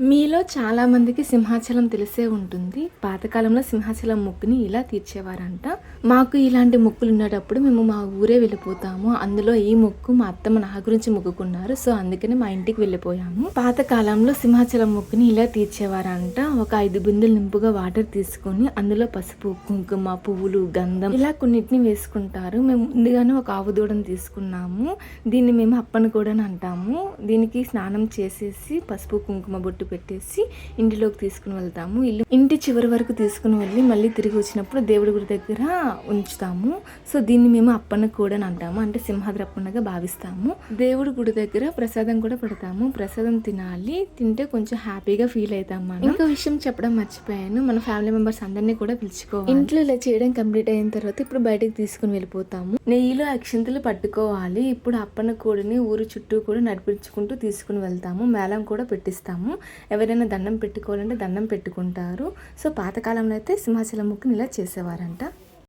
మీలో చాలామందికి సింహాచలం తెలిసే ఉంటుంది. పాతకాలంలో సింహాచలం మొక్కుని ఇలా తీర్చేవారంట. మాకు ఇలాంటి ముక్కులు ఉండేటప్పుడు మేము మా ఊరే వెళ్ళిపోతాము. అందులో ఈ మొక్కు మా అత్తమ్మ నా గురించి మొక్కుకున్నారు. సో అందుకని మా ఇంటికి వెళ్ళిపోయాము. పాతకాలంలో సింహాచలం మొక్కుని ఇలా తీర్చేవారంట. ఒక ఐదు బిందులు నింపుగా వాటర్ తీసుకొని అందులో పసుపు కుంకుమ పువ్వులు గంధం ఇలా కొన్నిటిని వేసుకుంటారు. మేము ముందుగానే ఒక ఆవు దూడను తీసుకున్నాము. దీన్ని మేము అప్పని కూడా అంటాము. దీనికి స్నానం చేసేసి పసుపు కుంకుమ బొట్టు పెట్టేసి ఇంటిలోకి తీసుకుని వెళ్తాము. ఇల్లు ఇంటి చివరి వరకు తీసుకుని వెళ్ళి మళ్ళీ తిరిగి వచ్చినప్పుడు దేవుడి గుడి దగ్గర ఉంచుతాము. సో దీన్ని మేము అప్పన్న కూడా అంటాము. అంటే సింహాద్రి అప్పన్నగా భావిస్తాము. దేవుడి గుడి దగ్గర ప్రసాదం కూడా పెడతాము. ప్రసాదం తినాలి. తింటే కొంచెం హ్యాపీగా ఫీల్ అవుతాం మనం. ఇంకో విషయం చెప్పడం మర్చిపోయాను. మన ఫ్యామిలీ మెంబర్స్ అందరినీ కూడా పిలుచుకోవాలి. ఇంట్లో ఇలా చేయడం కంప్లీట్ అయిన తర్వాత ఇప్పుడు బయటకు తీసుకుని వెళ్ళిపోతాము. నెయ్యిలో అక్షంతలు పట్టుకోవాలి. ఇప్పుడు అప్పన్న కోడిని ఊరు చుట్టూ కూడా నడిపించుకుంటూ తీసుకుని వెళ్తాము. మేళం కూడా పెట్టిస్తాము. ఎవరైనా దండం పెట్టుకోవాలంటే దండం పెట్టుకుంటారు. సో పాతకాలంలో అయితే సింహాచలం ముక్కుని ఇలా చేసేవారంట.